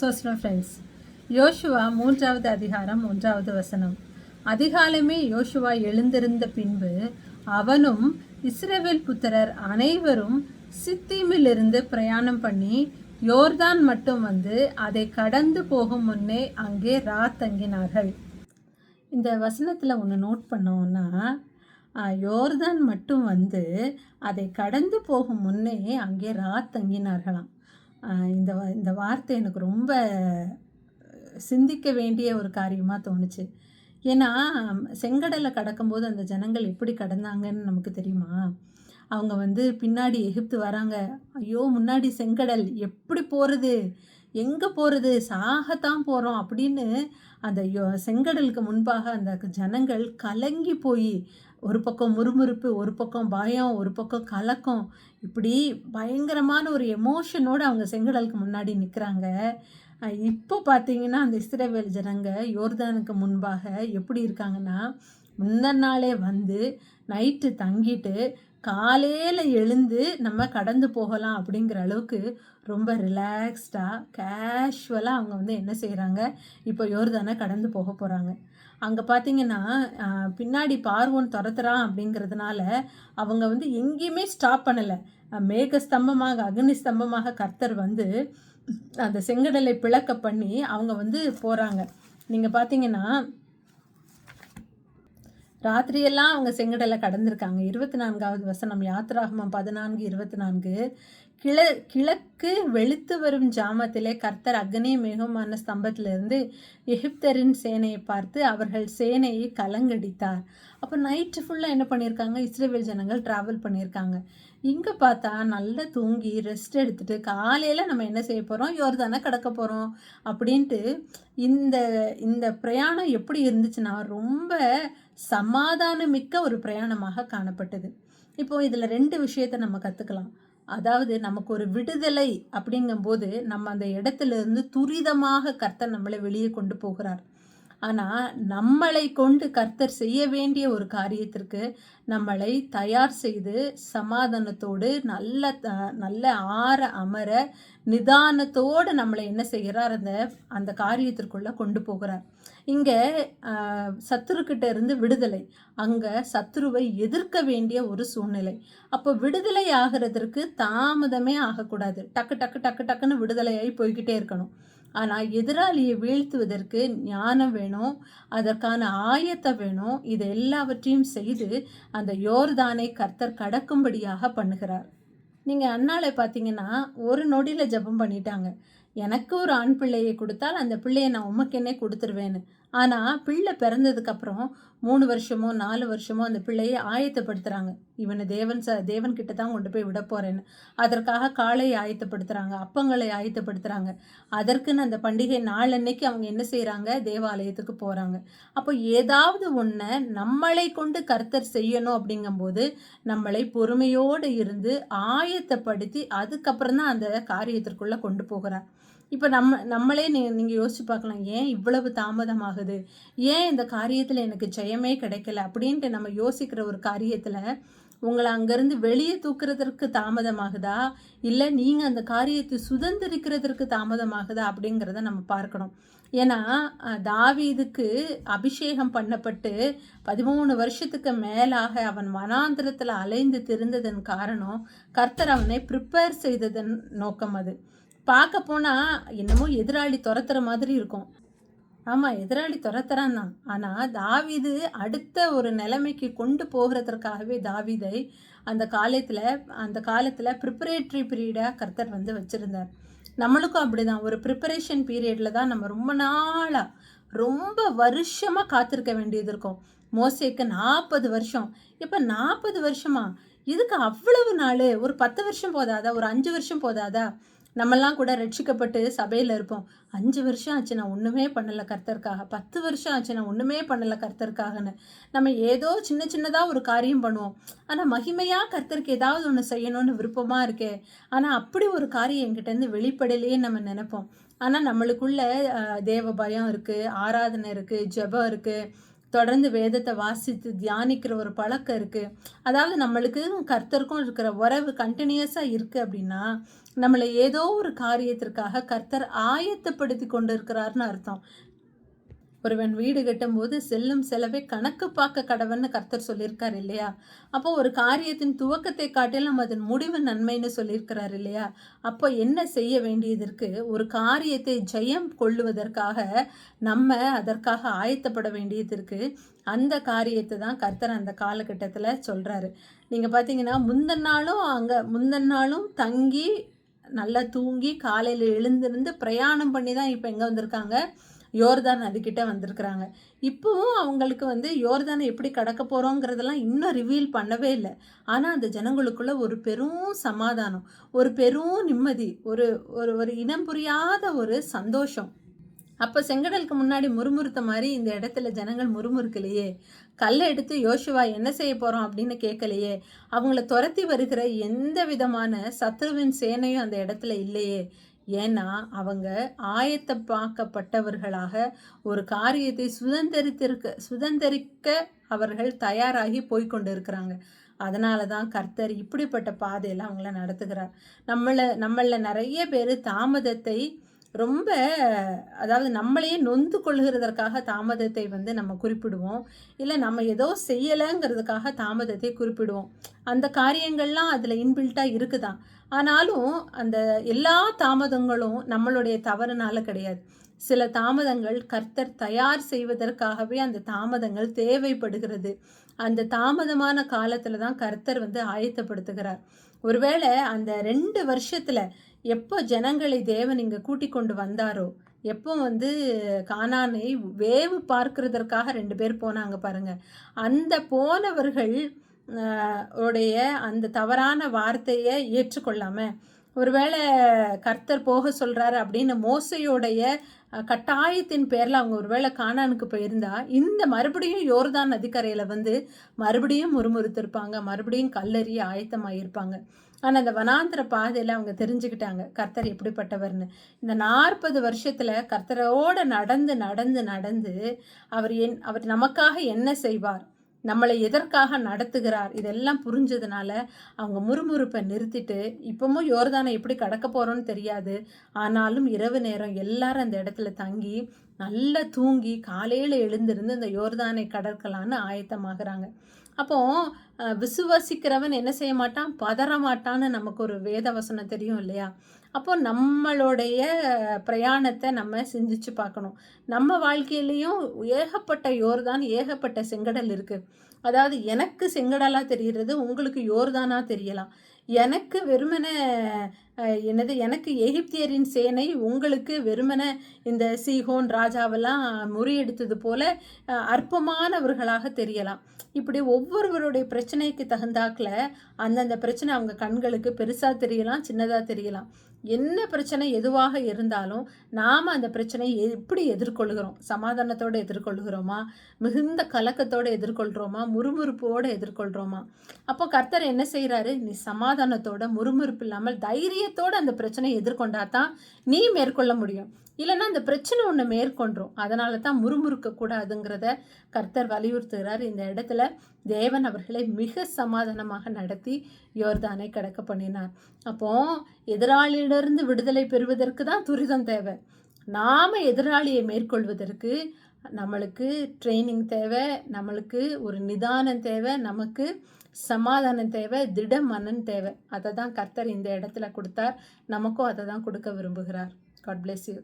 சோஸ்டம் friends யோசுவா மூன்றாவது அதிகாரம் மூன்றாவது வசனம். அதிகாலமே யோசுவா எழுந்திருந்த பின்பு அவனும் இஸ்ரேவேல் புத்திரர் அனைவரும் சித்தீமிலிருந்து பிரயாணம் பண்ணி யோர்தான் மட்டும் வந்து அதை கடந்து போகும் முன்னே அங்கே ரா தங்கினார்கள். இந்த வசனத்தில் ஒன்று நோட் பண்ணோம்னா யோர்தான் மட்டும் வந்து அதை கடந்து போகும் முன்னே அங்கே ரா தங்கினார்களாம். இந்த வ- இந்த வார்த்தை எனக்கு ரொம்ப சிந்திக்க வேண்டிய ஒரு காரியமாக தோணுச்சு. ஏன்னா செங்கடலை கடக்கும்போது அந்த ஜனங்கள் எப்படி கடந்தாங்கன்னு நமக்கு தெரியுமா? அவங்க வந்து பின்னாடி எகிப்து வராங்க. ஐயோ முன்னாடி செங்கடல் எப்படி போகிறது எங்கே போகிறது சாகத்தான் போகிறோம் அப்படின்னு அந்த யோ- செங்கடலுக்கு முன்பாக அந்த ஜனங்கள் கலங்கி போய் ஒரு பக்கம் முறுமுறுப்பு ஒரு பக்கம் பயம் ஒரு பக்கம் கலக்கம். இப்படி பயங்கரமான ஒரு எமோஷனோடு அவங்க செங்கடலுக்கு முன்னாடி நிற்கிறாங்க இப்போ பார்த்தீங்கன்னா அந்த இஸ்ரேவேல் ஜனங்க யோர்தானுக்கு முன்பாக எப்படி இருக்காங்கன்னா முந்தின நாளே வந்து நைட்டு தங்கிட்டு காலையில் எழுந்து நம்ம கடந்து போகலாம் அப்படிங்கிற அளவுக்கு ரொம்ப ரிலாக்ஸ்டாக கேஷுவலாக அவங்க வந்து என்ன செய்கிறாங்க இப்போ யோர்தானை கடந்து போக போகிறாங்க அங்கே பார்த்தீங்கன்னா பின்னாடி பார்வோன் துரத்துறான் அப்படிங்கிறதுனால அவங்க வந்து எங்கேயுமே ஸ்டாப் பண்ணலை. மேக ஸ்தம்பமாக அக்னி ஸ்தம்பமாக கர்த்தர் வந்து அந்த செங்கடலை பிளக்க பண்ணி அவங்க வந்து போகிறாங்க நீங்கள் பார்த்தீங்கன்னா ராத்திரியெல்லாம் அவங்க செங்கடலை கடந்திருக்காங்க. இருபத்தி நான்காவது வசனம் யாத்ராகமம் பதினான்கு இருபத்தி நான்கு கிழ கிழக்கு வெளுத்து வரும் ஜாமத்திலே கர்த்தர் அக்னி மேகமான ஸ்தம்பத்திலிருந்து எகிப்தரின் சேனையை பார்த்து அவர்கள் சேனையை கலங்கடித்தார். அப்போ நைட்டு ஃபுல்லாக என்ன பண்ணியிருக்காங்க? இஸ்ரேவேல் ஜனங்கள் ட்ராவல் பண்ணியிருக்காங்க. இங்கே பார்த்தா நல்லா தூங்கி ரெஸ்ட் எடுத்துகிட்டு காலையில் நம்ம என்ன செய்ய போகிறோம் யோர்தானே கிடக்க போகிறோம் அப்படின்ட்டு இந்த இந்த பிரயாணம் எப்படி இருந்துச்சுன்னா ரொம்ப சமாதானமிக்க ஒரு பிரயாணமாக காணப்பட்டது. இப்போது இதில் ரெண்டு விஷயத்தை நம்ம கற்றுக்கலாம் அதாவது நமக்கு ஒரு விடுதலை அப்படிங்கும்போது நம்ம அந்த இடத்துல இருந்து துரிதமாக கர்த்தர் நம்மளை வெளியே கொண்டு போகிறார். ஆனால் நம்மளை கொண்டு கர்த்தர் செய்ய வேண்டிய ஒரு காரியத்திற்கு நம்மளை தயார் செய்து சமாதானத்தோடு நல்ல த- நல்ல ஆற அமர நிதானத்தோடு நம்மளை என்ன செய்கிறார்? அந்த அந்த காரியத்திற்குள்ளே கொண்டு போகிறார். இங்கே சத்துருக்கிட்ட இருந்து விடுதலை. அங்கே சத்துருவை எதிர்க்க வேண்டிய ஒரு சூழ்நிலை. அப்போ விடுதலை ஆகிறதற்கு தாமதமே ஆகக்கூடாது. டக்கு டக்கு டக்கு டக்குன்னு விடுதலையாகி போய்கிட்டே இருக்கணும். ஆனால் எதிராளியை வீழ்த்துவதற்கு ஞானம் வேணும் அதற்கான ஆயத்தை வேணும். இது எல்லாவற்றையும் செய்து அந்த யோர்தானை கர்த்தர் கடக்கும்படியாக பண்ணுகிறார். நீங்கள் அண்ணாளை பார்த்தீங்கன்னா ஒரு நொடியில் ஜெபம் பண்ணிட்டாங்க. எனக்கு ஒரு ஆண் பிள்ளையை கொடுத்தால் அந்த பிள்ளையை நான் உமக்கென்னே கொடுத்துருவேன்னு. ஆனால் பிள்ளை பிறந்ததுக்கப்புறம் மூணு வருஷமோ நாலு வருஷமோ அந்த பிள்ளையை ஆயத்தப்படுத்துகிறாங்க இவனை தேவன் ச தேவன் கிட்ட தான் கொண்டு போய் விட போகிறேன்னு அதற்காக காளையை ஆயத்தப்படுத்துகிறாங்க அப்பங்களை ஆயத்தப்படுத்துகிறாங்க அதற்குன்னு அந்த பண்டிகை நாளன்னைக்கு அவங்க என்ன செய்கிறாங்க தேவாலயத்துக்கு போகிறாங்க அப்போ ஏதாவது ஒன்றை நம்மளை கொண்டு கர்த்தர் செய்யணும் அப்படிங்கும்போது நம்மளை பொறுமையோடு இருந்து ஆயத்தப்படுத்தி அதுக்கப்புறம் தான் அந்த காரியத்திற்குள்ளே கொண்டு போகிறார். இப்போ நம்ம நம்மளே நீ நீங்கள் யோசிச்சு பார்க்கலாம் ஏன் இவ்வளவு தாமதமாகுது? ஏன் இந்த காரியத்தில் எனக்கு ஜெயமே கிடைக்கல? அப்படின்ட்டு நம்ம யோசிக்கிற ஒரு காரியத்தில் உங்களை அங்கேருந்து வெளியே தூக்குறதற்கு தாமதமாகுதா? இல்லை நீங்கள் அந்த காரியத்தை சுதந்திரிக்கிறதற்கு தாமதமாகுதா? அப்படிங்கிறத நம்ம பார்க்கணும். ஏன்னா தாவீதுக்கு அபிஷேகம் பண்ணப்பட்டு பதிமூணு வருஷத்துக்கு மேலாக அவன் வனாந்திரத்தில் அலைந்து திருந்ததன் காரணம் கர்த்தர் அவனை ப்ரிப்பேர் செய்ததன் நோக்கம் அது. பார்க்க போனால் என்னமோ எதிராளி துரத்துற மாதிரி இருக்கும். ஆமாம் எதிராளி துரத்துறான் தான். ஆனால் தாவிது அடுத்த ஒரு நிலைமைக்கு கொண்டு போகிறதற்காகவே தாவிதை அந்த காலத்தில் அந்த காலத்தில் ப்ரிப்பரேட்ரி பீரியடாக கர்த்தர் வந்து வச்சுருந்தார். நம்மளுக்கும் அப்படி தான் ஒரு ப்ரிப்பரேஷன் பீரியடில் தான் நம்ம ரொம்ப நாளாக ரொம்ப வருஷமாக காத்திருக்க வேண்டியது இருக்கும். மோசேக்கு நாற்பது வருஷம். இப்போ நாற்பது வருஷமா? இதுக்கு அவ்வளவு நாள். ஒரு பத்து வருஷம் போதாதா? ஒரு அஞ்சு வருஷம் போதாதா? நம்மெல்லாம் கூட ரட்சிக்கப்பட்டு சபையில் இருப்போம். அஞ்சு வருஷம் ஆச்சு நான் ஒன்றுமே பண்ணலை கர்த்தருக்காக. பத்து வருஷம் ஆச்சு நான் ஒன்றுமே பண்ணலை கர்த்தருக்காகன்னு. நம்ம ஏதோ சின்ன சின்னதாக ஒரு காரியம் பண்ணுவோம். ஆனால் மகிமையாக கர்த்தருக்கு ஏதாவது ஒன்று செய்யணும்னு விருப்பமாக இருக்கே. ஆனால் அப்படி ஒரு காரியம் என்கிட்டேருந்து வெளிப்படையிலேயே நம்ம நினைப்போம். ஆனால் நம்மளுக்குள்ள தேவ பயம் இருக்குது ஆராதனை இருக்குது ஜெபம் இருக்குது தொடர்ந்து வேதத்தை வாசித்து தியானிக்கிற ஒரு பழக்கம் இருக்குது அதாவது நம்மளுக்கு கர்த்தருக்கும் இருக்கிற உறவு கண்டினியூஸாக இருக்குது அப்படின்னா நம்மளை ஏதோ ஒரு காரியத்திற்காக கர்த்தர் ஆயத்தப்படுத்தி கொண்டு இருக்கிறாருன்னு அர்த்தம். ஒருவன் வீடு கட்டும்போது செல்லும் செலவை கணக்கு பார்க்க கடவன்னு கர்த்தர் சொல்லியிருக்கார் இல்லையா? அப்போ ஒரு காரியத்தின் துவக்கத்தை காட்டிலும் அதன் முடிவு நன்மைன்னு சொல்லியிருக்கிறார் இல்லையா? அப்போ என்ன செய்ய வேண்டியதற்கு ஒரு காரியத்தை ஜெயம் கொள்ளுவதற்காக நம்ம அதற்காக ஆயத்தப்பட வேண்டியதற்கு அந்த காரியத்தை தான் கர்த்தர் அந்த காலகட்டத்தில் சொல்கிறாரு நீங்கள் பார்த்தீங்கன்னா முந்தின நாளும் அங்கே முந்தின நாளும் தங்கி நல்லா தூங்கி காலையில் எழுந்திருந்து பிரயாணம் பண்ணி தான் இப்போ எங்கே வந்திருக்காங்க? யோர்தான் அதுக்கிட்ட வந்திருக்கிறாங்க. இப்போவும் அவங்களுக்கு வந்து யோர்தானை எப்படி கடக்க போகிறோங்கிறதெல்லாம் இன்னும் ரிவீல் பண்ணவே இல்லை. ஆனால் அந்த ஜனங்களுக்குள்ள ஒரு பெரும் சமாதானம் ஒரு பெரும் நிம்மதி ஒரு ஒரு ஒரு இனம் புரியாத ஒரு சந்தோஷம். அப்போ செங்கடலுக்கு முன்னாடி முறுமுறுத்த மாதிரி இந்த இடத்துல ஜனங்கள் முறுமுறுக்கலையே. கல்லை எடுத்து யோசுவா என்ன செய்ய போகிறோம் அப்படின்னு கேட்கலையே. அவங்கள துரத்தி வருகிற எந்த விதமான சத்ருவின் சேனையும் அந்த இடத்துல இல்லையே. ஏன்னா அவங்க ஆயத்தப்பாக்கப்பட்டவர்களாக ஒரு காரியத்தை சுதந்திரித்திருக்க சுதந்திரிக்க அவர்கள் தயாராகி போய்கொண்டு இருக்கிறாங்க அதனால தான் கர்த்தர் இப்படிப்பட்ட பாதையில் அவங்கள நடத்துகிறார். நம்மளை நம்மளில் நிறைய பேர் தாமதத்தை ரொம்ப அதாவது நம்மளையே நொந்து கொள்கிறதற்காக தாமதத்தை வந்து நம்ம குறிப்பிடுவோம். இல்லை நம்ம ஏதோ செய்யலைங்கிறதுக்காக தாமதத்தை குறிப்பிடுவோம். அந்த காரியங்கள்லாம் அதில் இன்பில்ட்டாக இருக்குதான். ஆனாலும் அந்த எல்லா தாமதங்களும் நம்மளுடைய தவறுனால கிடையாது. சில தாமதங்கள் கர்த்தர் தயார் செய்வதற்காகவே அந்த தாமதங்கள் தேவைப்படுகிறது. அந்த தாமதமான காலத்தில் தான் கர்த்தர் வந்து ஆயத்தப்படுத்துகிறார். ஒருவேளை அந்த ரெண்டு வருஷத்தில் எப்போ ஜனங்களை தேவன் இங்கே கூட்டி கொண்டு வந்தாரோ எப்போ வந்து கானானை வேவு பார்க்கிறதற்காக ரெண்டு பேர் போனாங்க பாருங்க. அந்த போனவர்கள் உடைய அந்த தவறான வார்த்தையை ஏற்றுக்கொள்ளாமல் ஒருவேளை கர்த்தர் போக சொல்கிறாரு அப்படின்னு மோசையோடைய கட்டாயத்தின் பேரில் அவங்க ஒருவேளை காணானுக்கு போயிருந்தா இந்த மறுபடியும் யோர்தான் நதிக்கரையில் வந்து மறுபடியும் முறுமுறுத்திருப்பாங்க மறுபடியும் கல்லறி ஆயத்தமாகியிருப்பாங்க ஆனால் அந்த வனாந்திர பாதையில் அவங்க தெரிஞ்சுக்கிட்டாங்க கர்த்தர் எப்படிப்பட்டவர்னு. இந்த நாற்பது வருஷத்தில் கர்த்தரோடு நடந்து நடந்து நடந்து அவர் என் அவர் நமக்காக என்ன செய்வார்? நம்மளை எதற்காக நடத்துகிறார்? இதெல்லாம் புரிஞ்சதுனால அவங்க முறுமுறுப்பை நிறுத்திட்டு இப்பவும் யோர்தானை எப்படி கடக்க போகிறோன்னு தெரியாது. ஆனாலும் இரவு நேரம் எல்லாரும் அந்த இடத்துல தங்கி நல்லா தூங்கி காலையில் எழுந்திருந்து அந்த யோர்தானை கடற்கலான்னு ஆயத்தமாகறாங்க. அப்போ விசுவசிக்கிறவன் என்ன செய்ய மாட்டான்? பதற மாட்டான்னு நமக்கு ஒரு வேத வசனம் தெரியும் இல்லையா? அப்போ நம்மளுடைய பிரயாணத்தை நம்ம சிந்திச்சு பார்க்கணும். நம்ம வாழ்க்கையிலையும் ஏகப்பட்ட யோர்தான் ஏகப்பட்ட செங்கடல் இருக்குது அதாவது எனக்கு செங்கடலாக தெரிகிறது உங்களுக்கு யோர்தானாக தெரியலாம். எனக்கு வெறுமன என்னது எனக்கு எகிப்தியரின் சேனை உங்களுக்கு வெறுமன இந்த சீகோன் ராஜாவெல்லாம் முறியெடுத்தது போல அற்பமானவர்களாக தெரியலாம். இப்படி ஒவ்வொருவருடைய பிரச்சனைக்கு தகுந்தாக்கில் அந்தந்த பிரச்சனை அவங்க கண்களுக்கு பெருசாக தெரியலாம் சின்னதாக தெரியலாம். என்ன பிரச்சனை எதுவாக இருந்தாலும் நாம் அந்த பிரச்சனையை எப்படி எதிர்கொள்கிறோம்? சமாதானத்தோடு எதிர்கொள்கிறோமா? மிகுந்த கலக்கத்தோடு எதிர்கொள்கிறோமா? முறுமுறுப்போடு எதிர்கொள்கிறோமா? அப்போ கர்த்தர் என்ன செய்கிறாரு நீ சமாதானத்தோட முறுமுறுப்பு இல்லாமல் தைரியத்தோடு அந்த பிரச்சனையை எதிர்கொண்டா தான் நீ மேற்கொள்ள முடியும். இல்லைன்னா அந்த பிரச்சனை ஒன்று மேற்கொண்டோம் அதனால தான் முறுமுறுக்க கூடாதுங்கிறத கர்த்தர் வலியுறுத்துகிறார். இந்த இடத்துல தேவன் அவர்களை மிக சமாதானமாக நடத்தி யோர்தானை கடக்க பண்ணினார். அப்போ எதிராளியிலிருந்து விடுதலை பெறுவதற்கு தான் துரிதம் தேவை. நாம் எதிராளியை மேற்கொள்வதற்கு நம்மளுக்கு ட்ரைனிங் தேவை நம்மளுக்கு ஒரு நிதானம் தேவை நமக்கு சமாதானம் தேவை திட மனன் தேவை. அதை தான் கர்த்தர் இந்த இடத்துல கொடுத்தார். நமக்கும் அதை தான் கொடுக்க விரும்புகிறார். God bless you